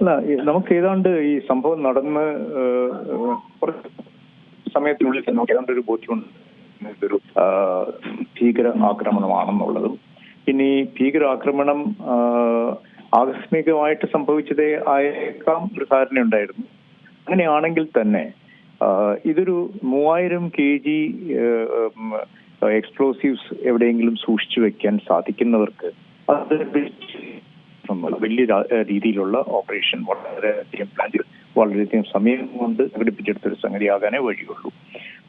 അല്ല നമുക്ക് ഏതാണ്ട് ഈ സംഭവം നടന്ന് കുറച്ച് സമയത്തിനുള്ളിൽ നമുക്ക് ഏതാണ്ട് ഒരു ബോധ്യമുണ്ട്. ഇതൊരു ഭീകര ആക്രമണമാണെന്നുള്ളതും. ഇനി ഈ ഭീകര ആക്രമണം ആ, ആകസ്മികമായിട്ട് സംഭവിച്ചതേ ആയേക്കാം ഒരു ധാരണ ഉണ്ടായിരുന്നു അങ്ങനെയാണെങ്കിൽ തന്നെ ഇതൊരു മൂവായിരം കെ ജി എക്സ്പ്ലോസീവ്സ് എവിടെയെങ്കിലും സൂക്ഷിച്ചു വെക്കാൻ സാധിക്കുന്നവർക്ക് അത് നമ്മൾ വലിയ രീതിയിലുള്ള ഓപ്പറേഷൻ വളരെയധികം പ്ലാൻ ചെയ്ത് വളരെയധികം സമയം കൊണ്ട് സംഘടിപ്പിച്ചെടുത്തൊരു സംഗതിയാകാനേ വഴിയുള്ളൂ.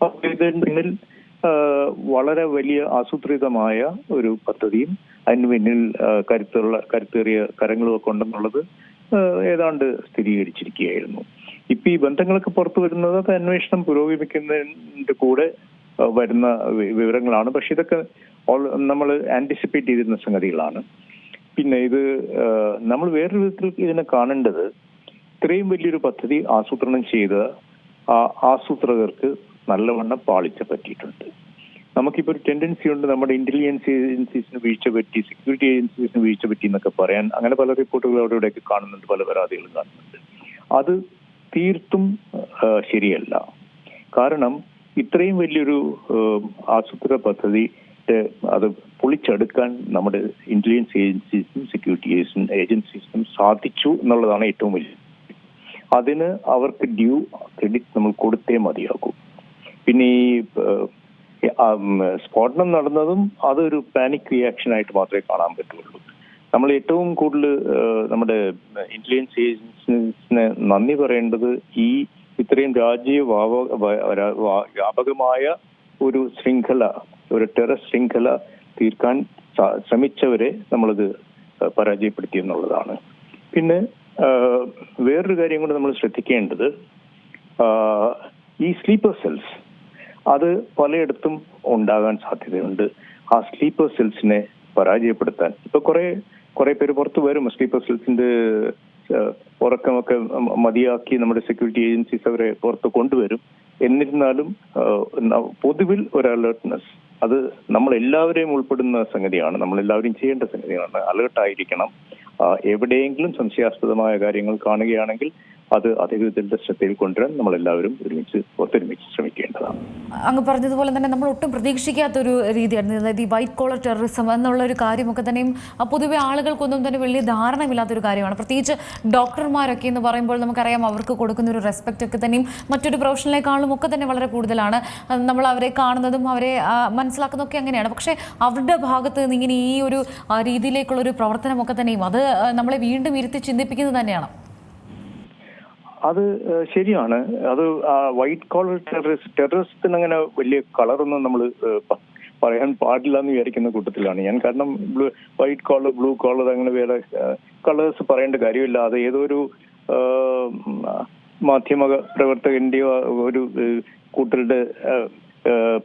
അപ്പോൾ ഇത് പിന്നിൽ വളരെ വലിയ ആസൂത്രിതമായ ഒരു പദ്ധതിയും അതിന് പിന്നിൽ കരുത്തുള്ള കരുത്തേറിയ കരങ്ങളും ഒക്കെ ഉണ്ടെന്നുള്ളത് ഏതാണ്ട് സ്ഥിരീകരിച്ചിരിക്കുകയായിരുന്നു. ഇപ്പൊ ഈ ബന്ധങ്ങളൊക്കെ പുറത്തു വരുന്നത് അന്വേഷണം പുരോഗമിക്കുന്നതിന്റെ കൂടെ വരുന്ന വിവരങ്ങളാണ്. പക്ഷെ ഇതൊക്കെ നമ്മൾ ആന്റിസിപ്പേറ്റ് ചെയ്തിരുന്ന സംഗതികളാണ്. പിന്നെ ഇത് നമ്മൾ വേറൊരു വിധത്തിൽ ഇതിനെ കാണേണ്ടത് ഇത്രയും വലിയൊരു പദ്ധതി ആസൂത്രണം ചെയ്ത ആ ആസൂത്രകർക്ക് നല്ലവണ്ണം പാളിച്ച പറ്റിയിട്ടുണ്ട്. നമുക്കിപ്പോ ഒരു ടെൻഡൻസി ഉണ്ട് നമ്മുടെ ഇന്റലിജൻസ് ഏജൻസീസിന് വീഴ്ച പറ്റി സെക്യൂരിറ്റി ഏജൻസീസിന് വീഴ്ച പറ്റി എന്നൊക്കെ പറയാൻ. അങ്ങനെ പല റിപ്പോർട്ടുകൾ അവിടെ ഇവിടെയൊക്കെ കാണുന്നുണ്ട് പല പരാതികളും കാണുന്നുണ്ട്. അത് തീർത്തും ശരിയല്ല. കാരണം ഇത്രയും വലിയൊരു ആസൂത്ര പദ്ധതി ഏഹ്, അത് പൊളിച്ചെടുക്കാൻ നമ്മുടെ ഇന്റലിജൻസ് ഏജൻസീസിനും സെക്യൂരിറ്റി ഏജൻസീസിനും സാധിച്ചു എന്നുള്ളതാണ് ഏറ്റവും വലിയ അതിന് അവർക്ക് ഡ്യൂ ക്രെഡിറ്റ് നമ്മൾ കൊടുത്തേ മതിയാകൂ. പിന്നെ ഈ സ്ഫോടനം നടന്നതും അതൊരു പാനിക് റിയാക്ഷൻ ആയിട്ട് മാത്രമേ കാണാൻ പറ്റുള്ളൂ. നമ്മൾ ഏറ്റവും കൂടുതൽ നമ്മുടെ ഇന്റലിജൻസ് ഏജൻസീസിന് നന്ദി പറയേണ്ടത് ഈ ഇത്രയും രാജ്യ വ്യാപകമായ ഒരു ശൃംഖല ഒരു ടെറസ് ശൃംഖല തീർക്കാൻ ശ്രമിച്ചവരെ നമ്മളത് പരാജയപ്പെടുത്തി എന്നുള്ളതാണ്. പിന്നെ വേറൊരു കാര്യം കൂടെ നമ്മൾ ശ്രദ്ധിക്കേണ്ടത് ഈ സ്ലീപ്പർ സെൽസ് അത് പലയിടത്തും ഉണ്ടാകാൻ സാധ്യതയുണ്ട്. ആ സ്ലീപ്പർ സെൽസിനെ പരാജയപ്പെടുത്താൻ. ഇപ്പൊ കുറെ കുറെ പേര് പുറത്തു വരും സ്ലീപ്പർ സെൽസിന്റെ ഉറക്കമൊക്കെ മതിയാക്കി നമ്മുടെ സെക്യൂരിറ്റി ഏജൻസീസ് അവരെ പുറത്ത് കൊണ്ടുവരും. എന്നിരുന്നാലും പൊതുവിൽ ഒരു അലേർട്ട്നെസ് അത് നമ്മൾ എല്ലാവരെയും ഉൾപ്പെടുന്ന സംഗതിയാണ്. നമ്മൾ എല്ലാവരും ചെയ്യേണ്ട സംഗതിയാണ്. അലേർട്ടായിരിക്കണം. എവിടെയെങ്കിലും സംശയാസ്പദമായ കാര്യങ്ങൾ കാണുകയാണെങ്കിൽ അത് അധികൃതരുടെ ശ്രദ്ധയിൽ കൊണ്ടുവരാൻ നമ്മൾ എല്ലാവരും ഒരുമിച്ച് ഒത്തൊരുമിച്ച് ശ്രമിക്കേണ്ടതാണ്. അങ്ങ് പറഞ്ഞതുപോലെ തന്നെ നമ്മൾ ഒട്ടും പ്രതീക്ഷിക്കാത്തൊരു രീതിയായിരുന്നു. അതായത് ഈ വൈറ്റ് കോളർ ടെററിസം എന്നുള്ള ഒരു കാര്യമൊക്കെ തന്നെയും പൊതുവെ ആളുകൾക്കൊന്നും തന്നെ വലിയ ധാരണമില്ലാത്തൊരു കാര്യമാണ്. പ്രത്യേകിച്ച് ഡോക്ടർമാരൊക്കെ എന്ന് പറയുമ്പോൾ നമുക്കറിയാം അവർക്ക് കൊടുക്കുന്ന ഒരു റെസ്പെക്റ്റ് ഒക്കെ തന്നെയും മറ്റൊരു പ്രൊഫഷനിലേക്കാളും ഒക്കെ തന്നെ വളരെ കൂടുതലാണ്. നമ്മൾ അവരെ കാണുന്നതും അവരെ മനസ്സിലാക്കുന്നതൊക്കെ അങ്ങനെയാണ്. പക്ഷേ അവരുടെ ഭാഗത്ത് നിന്ന് ഇങ്ങനെ ഈ ഒരു രീതിയിലേക്കുള്ള ഒരു പ്രവർത്തനമൊക്കെ തന്നെയും അത് നമ്മളെ വീണ്ടും ഇരുത്തി ചിന്തിപ്പിക്കുന്നത് തന്നെയാണ്. അത് ശരിയാണ്. അത് വൈറ്റ് കോളർ ടെററിസ്റ്റ് ടെററിസ്റ്റിന് അങ്ങനെ വലിയ കളറൊന്നും നമ്മൾ പറയാൻ പാടില്ല എന്ന് വിചാരിക്കുന്ന കൂട്ടത്തിലാണ്. ഞാൻ കാരണം വൈറ്റ് കോളർ ബ്ലൂ കോളർ അങ്ങനെ വേറെ കളേഴ്സ് പറയേണ്ട കാര്യമില്ല. അത് ഏതോ ഒരു മാധ്യമ പ്രവർത്തകന്റെയോ ഒരു കൂട്ടരുടെ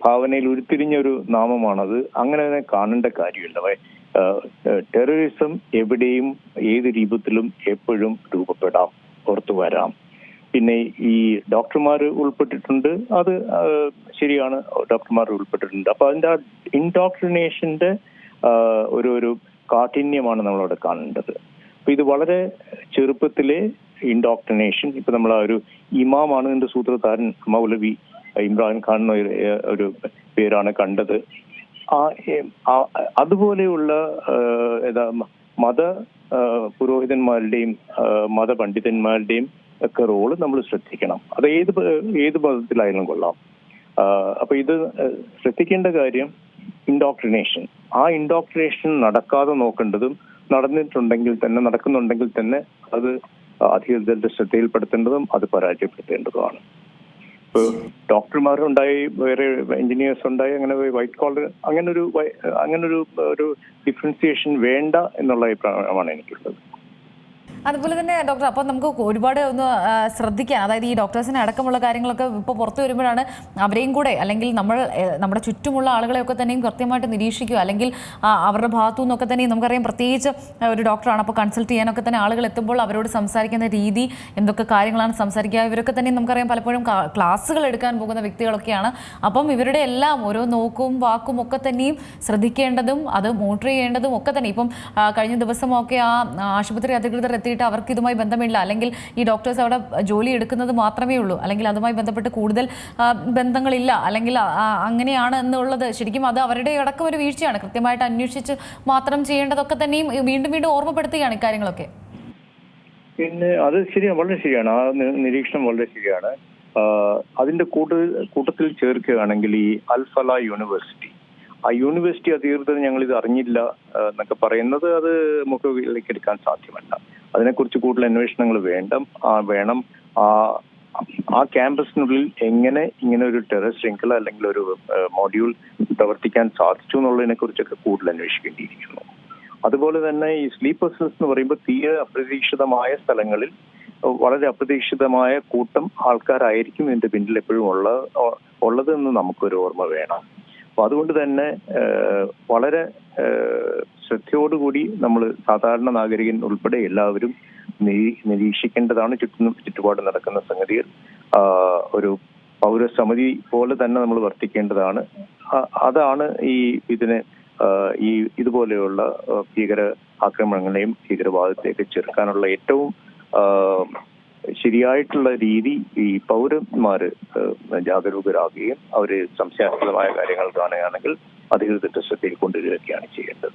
ഭാവനയിൽ ഉരുത്തിരിഞ്ഞ ഒരു നാമമാണത്. അങ്ങനെ തന്നെ കാണേണ്ട കാര്യമില്ല. ടെററിസം എവിടെയും ഏത് രൂപത്തിലും എപ്പോഴും രൂപപ്പെടാം. പുറത്തു വരാം. പിന്നെ ഈ ഡോക്ടർമാർ ഉൾപ്പെട്ടിട്ടുണ്ട്. അത് ശരിയാണ്. ഡോക്ടർമാർ ഉൾപ്പെട്ടിട്ടുണ്ട്. അപ്പൊ അതിന്റെ ഇൻഡോക്ട്രിനേഷന്റെ ഒരു ഒരു കാഠിന്യമാണ് നമ്മളവിടെ കാണേണ്ടത്. അപ്പൊ ഇത് വളരെ ചെറുപ്പത്തിലെ ഇൻഡോക്ട്രിനേഷൻ ഇപ്പൊ നമ്മൾ ആ ഒരു ഇമാമാണ് എന്റെ സൂത്രധാരൻ മൗലവി ഇമ്രാൻ ഖാൻ ഒരു, പേരാണ് കണ്ടത്. ആ അതുപോലെയുള്ള മത പുരോഹിതന്മാരുടെയും ആ, മതപണ്ഡിതന്മാരുടെയും ഒക്കെ റോൾ നമ്മൾ ശ്രദ്ധിക്കണം. അത് ഏത് ഏത് മതത്തിലായാലും കൊള്ളാം. അപ്പൊ ഇത് ശ്രദ്ധിക്കേണ്ട കാര്യം ഇൻഡോക്ട്രിനേഷൻ ആ ഇൻഡോക്ട്രിനേഷൻ നടക്കാതെ നോക്കേണ്ടതും നടന്നിട്ടുണ്ടെങ്കിൽ തന്നെ നടക്കുന്നുണ്ടെങ്കിൽ തന്നെ അത് അധികൃതരുടെ ശ്രദ്ധയിൽപ്പെടുത്തേണ്ടതും അത് പരാജയപ്പെടുത്തേണ്ടതുമാണ്. ഇപ്പൊ ഡോക്ടർമാരുണ്ടായി വേറെ എഞ്ചിനീയേഴ്സ് ഉണ്ടായി അങ്ങനെ വൈറ്റ് കോളർ അങ്ങനെ ഒരു അങ്ങനെ ഒരു ഒരു ഡിഫറൻസിയേഷൻ വേണ്ട എന്നുള്ള അഭിപ്രായമാണ് എനിക്കുള്ളത്. അതുപോലെ തന്നെ ഡോക്ടർ അപ്പോൾ നമുക്ക് ഒരുപാട് ഒന്ന് ശ്രദ്ധിക്കാൻ അതായത് ഈ ഡോക്ടേഴ്സിന് അടക്കമുള്ള കാര്യങ്ങളൊക്കെ ഇപ്പോൾ പുറത്തു വരുമ്പോഴാണ് അവരെയും കൂടെ അല്ലെങ്കിൽ നമ്മൾ നമ്മുടെ ചുറ്റുമുള്ള ആളുകളെയൊക്കെ തന്നെയും കൃത്യമായിട്ട് നിരീക്ഷിക്കുക. അല്ലെങ്കിൽ അവരുടെ ഭാഗത്തു നിന്നൊക്കെ തന്നെയും നമുക്കറിയാം പ്രത്യേകിച്ച് ഒരു ഡോക്ടറാണ്. അപ്പോൾ കൺസൾട്ട് ചെയ്യാനൊക്കെ തന്നെ ആളുകൾ എത്തുമ്പോൾ അവരോട് സംസാരിക്കുന്ന രീതി എന്തൊക്കെ കാര്യങ്ങളാണ് സംസാരിക്കുക ഇവരൊക്കെ തന്നെ നമുക്കറിയാം പലപ്പോഴും ക്ലാസ്സുകൾ എടുക്കാൻ പോകുന്ന വ്യക്തികളൊക്കെയാണ്. അപ്പം ഇവരുടെ എല്ലാം ഓരോ നോക്കും വാക്കും ഒക്കെ തന്നെയും ശ്രദ്ധിക്കേണ്ടതും അത് മോണിറ്റർ ചെയ്യേണ്ടതും ഒക്കെ തന്നെ. ഇപ്പം കഴിഞ്ഞ ദിവസമൊക്കെ ആ ആശുപത്രി അധികൃതർ എത്തിയിട്ട് നടത്തിയിട്ട് അവർക്ക് ഇതുമായി ബന്ധമില്ല. അല്ലെങ്കിൽ ഈ ഡോക്ടേഴ്സ് അവിടെ ജോലി എടുക്കുന്നത് മാത്രമേ ഉള്ളൂ. അല്ലെങ്കിൽ അതുമായി ബന്ധപ്പെട്ട് കൂടുതൽ ബന്ധങ്ങളില്ല. അല്ലെങ്കിൽ അങ്ങനെയാണ് എന്നുള്ളത് ശരിക്കും അത് അവരുടെ അടക്കം ഒരു വീഴ്ചയാണ്. കൃത്യമായിട്ട് അന്വേഷിച്ച് മാത്രം ചെയ്യേണ്ടതൊക്കെ തന്നെയും വീണ്ടും വീണ്ടും ഓർമ്മപ്പെടുത്തുകയാണ് ഇക്കാര്യങ്ങളൊക്കെ. പിന്നെ അത് ശരിയാണ് വളരെ ശരിയാണ്. ആ നിരീക്ഷണം വളരെ ശരിയാണ്. അതിന്റെ കൂട്ട കൂട്ടത്തിൽ ചേർക്കുകയാണെങ്കിൽ ഈ അൽഫല യൂണിവേഴ്സിറ്റി. ആ യൂണിവേഴ്സിറ്റി അധികൃതർ ഞങ്ങൾ ഇത് അറിഞ്ഞില്ല എന്നൊക്കെ പറയുന്നത് അത് മുഖവിലേക്ക് എടുക്കാൻ സാധ്യമല്ല. അതിനെക്കുറിച്ച് കൂടുതൽ അന്വേഷണങ്ങൾ വേണ്ട വേണം. ആ ക്യാമ്പസിനുള്ളിൽ എങ്ങനെ ഇങ്ങനെ ഒരു ടെറസ് ശൃംഖല അല്ലെങ്കിൽ ഒരു മോഡ്യൂൾ പ്രവർത്തിക്കാൻ സാധിച്ചു എന്നുള്ളതിനെ കുറിച്ചൊക്കെ കൂടുതൽ അന്വേഷിക്കേണ്ടിയിരിക്കുന്നു. അതുപോലെ തന്നെ ഈ സ്ലീപ്പേഴ്സസ് എന്ന് പറയുമ്പോൾ തീരെ അപ്രതീക്ഷിതമായ സ്ഥലങ്ങളിൽ വളരെ അപ്രതീക്ഷിതമായ കൂട്ടം ആൾക്കാരായിരിക്കും ഇതിന്റെ പിന്നിൽ എപ്പോഴും ഉള്ള ഉള്ളതെന്ന് നമുക്കൊരു ഓർമ്മ വേണം. അപ്പൊ അതുകൊണ്ട് തന്നെ വളരെ ശ്രദ്ധയോടുകൂടി നമ്മൾ സാധാരണ നാഗരികൻ ഉൾപ്പെടെ എല്ലാവരും നിരീക്ഷിക്കേണ്ടതാണ് ചുറ്റും ചുറ്റുപാട് നടക്കുന്ന സംഗതികൾ. ഒരു പൗരസമിതി പോലെ തന്നെ നമ്മൾ വർത്തിക്കേണ്ടതാണ്. അതാണ് ഈ ഇതിനെ ഈ ഇതുപോലെയുള്ള ഭീകര ആക്രമണങ്ങളെയും ഭീകരവാദത്തെയൊക്കെ ചെറുക്കാനുള്ള ഏറ്റവും ശരിയായിട്ടുള്ള രീതി ഈ പൗരന്മാര് ജാഗരൂകരാകുകയും അവർ സംശയാസ്പദമായ കാര്യങ്ങൾ കാണുകയാണെങ്കിൽ അധികൃതരുടെ ശ്രദ്ധയിൽ കൊണ്ടുവരികയാണ് ചെയ്യേണ്ടത്.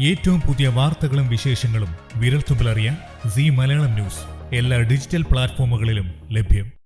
ഏറ്റവും പുതിയ വാർത്തകളും വിശേഷങ്ങളും വിരൽത്തുമ്പിലറിയാൻ സി മലയാളം ന്യൂസ് എല്ലാ ഡിജിറ്റൽ പ്ലാറ്റ്ഫോമുകളിലും ലഭ്യം.